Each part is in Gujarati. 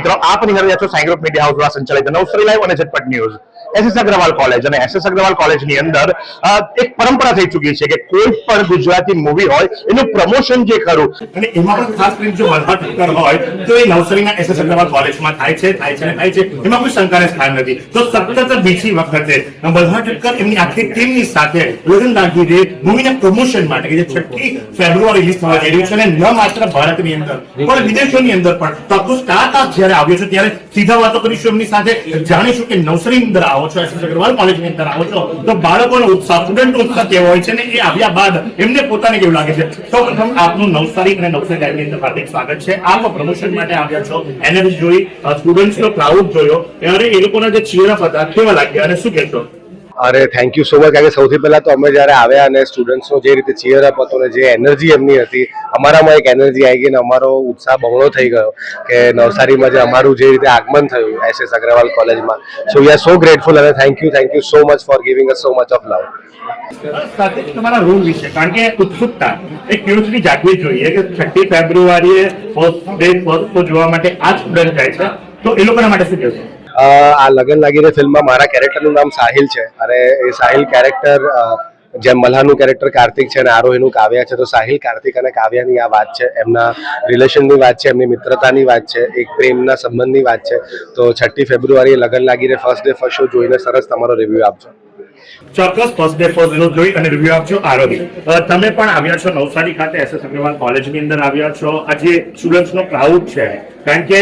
મિત્રો, આપ નિહાળી રહ્યા છો સાઈ ગ્રુપ મીડિયા હાઉસ દ્વારા સંચાલિત નવસરી લાઈવ અને ઝટપટ ન્યૂઝ. એસએસ અગ્રવાલ કોલેજ અને એસએસ અગ્રવાલ કોલેજની અંદર એક પરંપરા થઈ ચૂકી છે કે કોઈ પણ ગુજરાતી મૂવી હોય, એનું પ્રમોશન જે ખરું. અને એમાં પણ ખાસ કરીને જો વલભા ઠક્કર હોય, તો એ નવસારીના એસ અગ્રવાલ કોલેજમાં થાય છે થાય છે થાય છે. એમાં કોઈ શંકાને સ્થાન નથી. તો સતત બીજી વખતે વલભા ઠક્કર એમની આખી ટીમની સાથે લગ્ન દાગીરે મૂવીના પ્રમોશન માટે, કે જે છઠ્ઠી ફેબ્રુઆરી રિલીઝ થવા જઈ રહ્યું છે અને ન માત્ર ભારતની અંદર, પણ વિદેશોની અંદર પણ. તો આખું સ્ટાર્ટઅપ જ્યારે આવ્યો છે, ત્યારે સીધા વાતો કરીશું એમની સાથે. જાણીશું કે નવસારી અંદર આવો છો એસએસ અગ્રવાલ કોલેજની અંદર આવો છો. તો બાળકોનો ઉત્સાહ સ્ટુડન્ટ ઉત્સાહ કેવો હોય છે ને એ આવ્યા બાદ એમને પોતાને કેવું લાગે છે? સૌ પ્રથમ આપનું નવસારી અને નવસારી લાઈવની અંદર હાર્દિક સ્વાગત છે. આપ પ્રમોશન માટે આવ્યા છો. એનર્જી જોઈ સ્ટુડન્ટ નો ક્રાઉડ જોયો. અને એ લોકોના જે ચીયરઅપ હતા, કેવા લાગ્યા અને શું કહેશો? અરે થેન્ક યુ સો મચ કારણ કે સૌથી પહેલા તો અમે જ્યારે આવ્યા અને સ્ટુડન્ટ્સનો જે રીતે ચીયર અપ હતો ને જે એનર્જી એમની હતી, અમારામાં એક એનર્જી આવી ગઈ અને અમારો ઉત્સાહ બમણો થઈ ગયો કે નવસારીમાં જે અમારું જે રીતે આગમન થયું એસ એસ અગ્રવાલ કોલેજમાં. So we are so grateful અને thank you thank you so much for giving us so much of love તમારા રૂમ વિશે, કારણ કે ઉત્સુકતા એક ક્યુરિયોસિટી જાગવી જોઈએ કે છઠ્ઠી ફેબ્રુઆરીએ ફર્સ્ટ ડે ફર્સ્ટ જોવા માટે આ સ્ટુડન્ટ જાય છે. તો એ લોકોના માટે શું કહેશો? આ લગન લાગીને ફિલ્મમાં મારા કેરેક્ટરનું નામ સાહિલ છે. અને એ સાહિલ કેરેક્ટર જેમ મલ્હાનું કેરેક્ટર કાર્તિક છે અને આરોહીનું કાવ્યા છે, તો સાહિલ, કાર્તિક અને કાવ્યાની આ વાત છે. એમના રિલેશનની વાત છે, એમની મિત્રતાની વાત છે, એક પ્રેમના સંબંધની વાત છે. તો છઠ્ઠી ફેબ્રુઆરીએ લગન લાગીને ફર્સ્ટ ડે ફર્સ્ટ શો જોઈને સરસ તમારો રિવ્યુ આપજો. ચોક્કસ ફર્સ્ટ ડે ફર્સ્ટ ઝીરો જોઈ અને રિવ્યુ આપજો, આરોગ્ય. તમે પણ આવ્યા છો નવસારી ખાતે એસ એસ અગ્રવાલ કોલેજની અંદર આવ્યા છો. આ જે સ્ટુડન્ટ્સ નો ક્રાઉડ છે, કારણ કે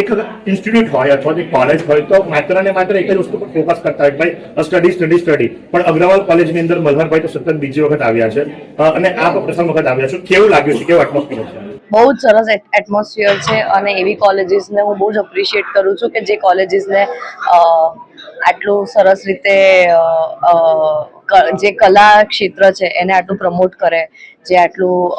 એક ઇન્સ્ટિટ્યૂટ હોય અથવા એક કોલેજ હોય, તો માત્ર ને માત્ર એક જ વસ્તુ પર ફોકસ કરતા હોય ભાઈ સ્ટડી સ્ટડી સ્ટડી પણ અગ્રવાલ કોલેજની અંદર મલ્હારભાઈ તો સતત બીજી વખત આવ્યા છે. અને આપ પ્રથમ વખત આવ્યા છો. કેવું લાગ્યું છે? કેવું એટમોસ્ફિયર છે? બહુ જ સરસ એટમોસ્ફિયર છે અને એવી કોલેજીસને હું બહુ જ અપ્રિશિએટ કરું છું કે જે કોલેજીસને આટલું સરસ રીતે જે કલા ક્ષેત્ર છે એને આટલું પ્રમોટ કરે. જે આટલું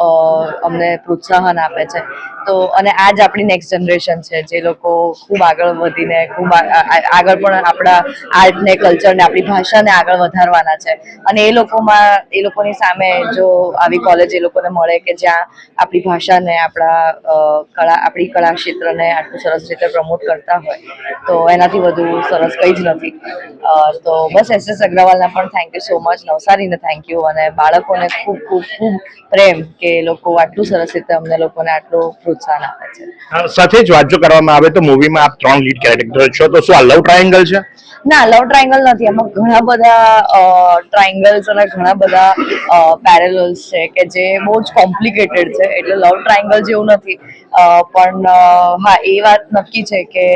અમને પ્રોત્સાહન આપે છે. તો, અને આ જ આપણી નેક્સ્ટ જનરેશન છે, જે લોકો ખૂબ આગળ વધીને, ખૂબ આગળ પણ આપણા આર્ટને કલ્ચરને આપણી ભાષાને આગળ વધારવાના છે. અને એ લોકોમાં, એ લોકોની સામે જો આવી કોલેજ એ લોકોને મળે કે જ્યાં આપણી ભાષાને, આપણા કળા, આપણી કળા ક્ષેત્રને આટલું સરસ રીતે પ્રમોટ કરતા હોય, તો એનાથી વધુ સરસ કંઈ જ નથી. તો બસ એસ એસ અગ્રવાલના પણ થેન્ક યુ સો મચ નવસારીને થેન્ક યુ અને બાળકોને ખૂબ ખૂબ ખૂબ પ્રેમ કે લોકો આટલું સરસ રીતે અમને લોકોને આટલું પ્રોત્સાહન આપે છે. સાથે જ વાત જો કરવામાં આવે તો મૂવીમાં આપ ત્રણ લીડ કેરેક્ટર છો તો શું આ લવ ટ્રાયેંગલ છે? ના લવ ટ્રાયંગલ નથી. એમાં ઘણા બધા ટ્રાયંગલ્સ અને ઘણા બધા પેરેલલ્સ છે કે જે બહુ જ કોમ્પ્લિકેટેડ છે. એટલે લવ ટ્રાયંગલ જેવું નથી. પણ હા એ વાત નક્કી છે કે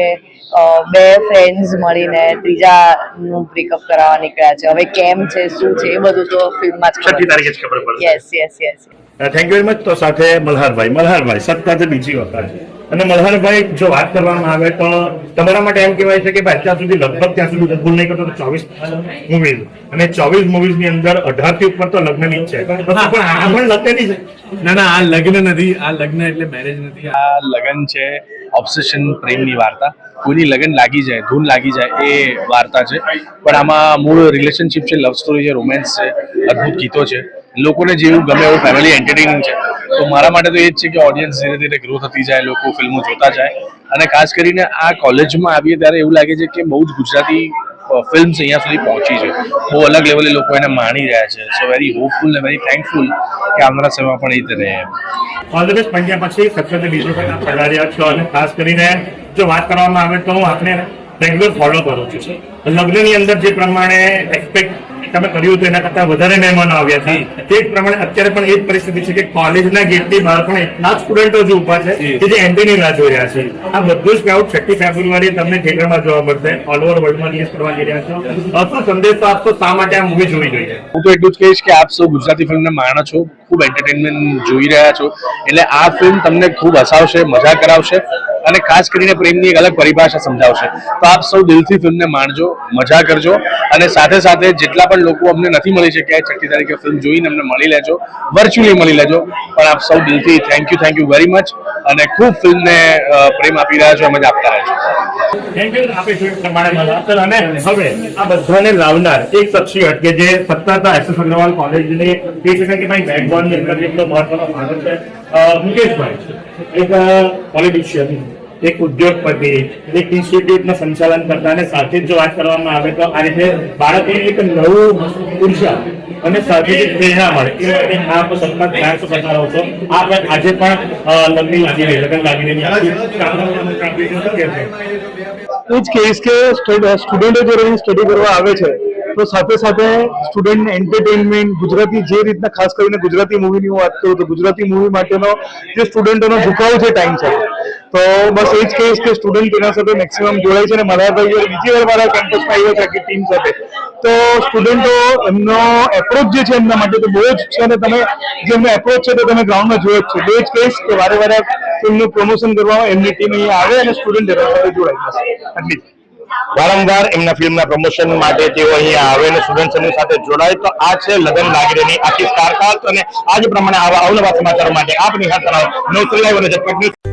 બે ફ્રેન્ડ્સ મળીને ત્રીજાનું બ્રેકઅપ કરાવવા નીકળ્યા છે. હવે કેમ છે શું છે એ બધું તો ફિલ્મમાં જ છઠ્ઠી તારીખે જ ખબર પડશે. Yes yes yes thank you very much તો સાથે મલ્હારભાઈ. મલ્હારભાઈ સત્તા બીજી વખત. અને મલ્હારભાઈ, જો વાત કરવામાં આવે તો તમારા માટે એમ કહેવાય છે કે ભાઈ અત્યાર સુધી લગભગ ત્યાં સુધી ભૂલ નહીં કરતો ચોવીસ મૂવીઝ અને ચોવીસ મૂવીઝની અંદર અઢારથી ઉપર તો લગ્નની જ છે. પણ આ પણ લગ્નની છે. ના ના, આ લગ્ન નથી. આ લગ્ન એટલે મેરેજ નથી. આ લગ્ન છે ઓબ્સેશન પ્રેમની વાર્તા. કોઈની લગ્ન લાગી જાય, ધૂન લાગી જાય એ વાર્તા છે. પણ આમાં મૂળ રિલેશનશિપ છે લવ સ્ટોરી છે રોમેન્સ છે, અદ્ભુત ગીતો છે. લોકોને જેવું ગમે એવું ફેમિલી એન્ટરટેનિંગ છે. તો મારા માટે તો એ જ છે કે ઓડિયન્સ ધીરે ધીરે ગ્રો થતી જાય, લોકો ફિલ્મો જોતા જાય. અને ખાસ કરીને આ કોલેજમાં આવીએ ત્યારે એવું લાગે છે કે બહુ જ ગુજરાતી ફિલ્મ્સ અહીંયા સુધી પહોંચી છે. બહુ અલગ લેવલે લોકો એને માણી રહ્યા છે. સો વેરી હોપફુલ ને વેરી થેન્કફુલ કે આવનારા સમયમાં પણ એ રીતે રહે ઓલ ધ બેસ્ટ પંજાબ પછી સત્યને બીજો પધાર્યા છો. અને ખાસ કરીને જો વાત કરવામાં આવે તો હું આપને રેગ્યુલર ફોલો કરું છું લગ્નની અંદર જે પ્રમાણે એક્સપેક્ટ તમે કર્યું હતું એના કરતા વધારે મહેમાનો આવ્યા હતા તે જ પ્રમાણે અત્યારે પણ એ જ પરિસ્થિતિ છે કે કોલેજના ગેટની બહાર પણ એટલા સ્ટુડન્ટો જ ઊભા છે કે જે એન્ટ્રીની રાહ જોઈ રહ્યા છે. આ બધું જ ક્રાઉડ છઠ્ઠી ફેબ્રુઆરી તમને થિયેટરમાં જોવા મળશે ઓલ ઓવર વર્લ્ડમાં રિલીઝ કરવા જઈ રહ્યા છો. અ, શું સંદેશો આપશો શા માટે આ મૂવી જોવી જોઈએ? હું તો એટલું જ કહીશ કે આપ સૌ ગુજરાતી ફિલ્મને માણો છો ખૂબ એન્ટરટેનમેન્ટ જોઈ રહ્યા છો. એટલે આ ફિલ્મ તમને ખૂબ હસાવશે મજા કરાવશે. અને ખાસ કરીને પ્રેમની એક અલગ પરિભાષા સમજાવશે. તો આપ સૌ દિલથી ફિલ્મને માણજો, મજા કરજો અને સાથે સાથે જેટલા પણ લોકો અમને નથી મળી શક્યા છઠ્ઠી તારીખે ફિલ્મ જોઈને અમને મળી લેજો વર્ચ્યુઅલી મળી લેજો. પણ આપ સૌ દિલથી thank you thank you very much અને ખૂબ ફિલ્મને પ્રેમ આપી રહ્યા છો એમ જ આપતા રહેજો હવે આ બધાને એક જે સત્તા એસ એસ મુકેશભાઈ. એક પોલિટિશિયન એક ઉદ્યોગપતિ એક ઇન્સ્ટિટ્યૂટનું સંચાલન કરતા અને સાથે જો વાત કરવામાં આવે તો આ રીતે બાળકને એક નવું ઊર્જા અને સાથે જ પ્રેરણા મળે. એ માટે આપ સતત પ્રયાસો કરતા રહો છો. આપ આજે પણ લગ્ન લાગી રહી લગ્ન લાગી રહી? એ જ કેસ કે સ્ટુડન્ટો જ્યારે અહીં સ્ટડી કરવા આવે છે તો સાથે સાથે સ્ટુડન્ટ એન્ટરટેનમેન્ટ ગુજરાતી જે રીતના ખાસ કરીને ગુજરાતી મૂવીની હું વાત કરું તો ગુજરાતી મૂવી માટેનો જે સ્ટુડન્ટોનો ઝુકાવ છે ટાઈમ છે. તો બસ એ જ કહીશ કે સ્ટુડન્ટ એના સાથે મેક્સિમમ જોડાય છે અને મારા ભાઈઓ બીજી વાર મારા કેમ્પસમાં આવ્યા છે આખી ટીમ સાથે. તો સ્ટુડન્ટો એમનો એપ્રોચ જે છે એમના માટે તો બહુ જ છે અને તમે જે એમનો એપ્રોચ છે તો તમે ગ્રાઉન્ડમાં જોયો જ છે. બે જ કહીશ કે વારે વારે ફિલ્મનું પ્રમોશન કરવા એમની ટીમ અહીંયા આવે અને સ્ટુડન્ટ એના સાથે જોડાય જશે આટલી વારંવાર એમના ફિલ્મના પ્રમોશન માટે તેઓ અહીંયા આવે અને સ્ટુડન્ટ્સ એમની સાથે જોડાય. તો આ છે લગન લાગરેની આખી સ્ટારકાસ્ટ અને આજ પ્રમાણે આવા અવનવા સમાચારો માટે આપ નિહાળતા રહો નવસારી લાઈવ અને